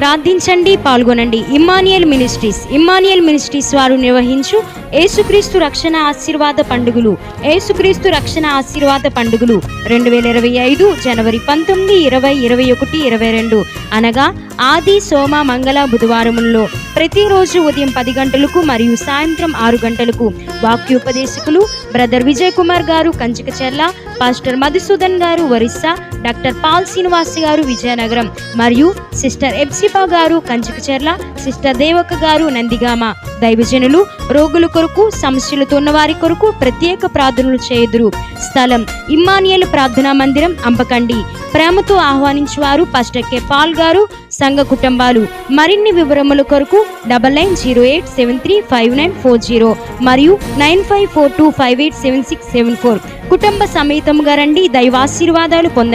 ప్రార్థించండి పాల్గొనండి. Emmanuel ministries Emmanuel ministries వారు నిర్వహించు ఏసుక్రీస్తు రక్షణ ఆశీర్వాద పండుగలు. ఏసుక్రీస్తు రక్షణ ఆశీర్వాద పండుగలు. రెండు వేల ఇరవై ఐదు జనవరి పంతొమ్మిది ఇరవై ఇరవై ఒకటి ఇరవై రెండు. అనగా ఆది సోమ మంగళ బుధవారములలో ప్రతిరోజు ఉదయం పది గంటలకు మరియు సాయంత్రం ఆరు గంటలకు వాక్యోపదేశకులు బ్రదర్ విజయ్ కుమార్ గారు కంచికచెర్ల పాస్టర్ మధుసూదన్ గారు ఒరిస్సా డాక్టర్ పాల్ శ్రీనివాస్ గారు విజయనగరం మరియు సిస్టర్ ఎప్సిపా గారు కంచికచెర్ల సిస్టర్ దేవక గారు నందిగామ. దైవజనులు రోగుల కొరకు సమస్యలతో ఉన్నవారి కొరకు ప్రత్యేక ప్రార్థనలు చేయుదురు. స్థలం ఇమ్మానియల్ ప్రార్థనా మందిరం అంపకండి ప్రేమతో ఆహ్వానించువారు పాస్టర్ కె. పాల్ గారు సంఘ కుటుంబాలు. మరిన్ని వివరముల కొరకు double nine zero eight seven three five nine four zero మరియు nine five four two five eight seven six seven four. కుటుంబ సమేతముగా రండి దైవాశీర్వాదాలు పొందండి.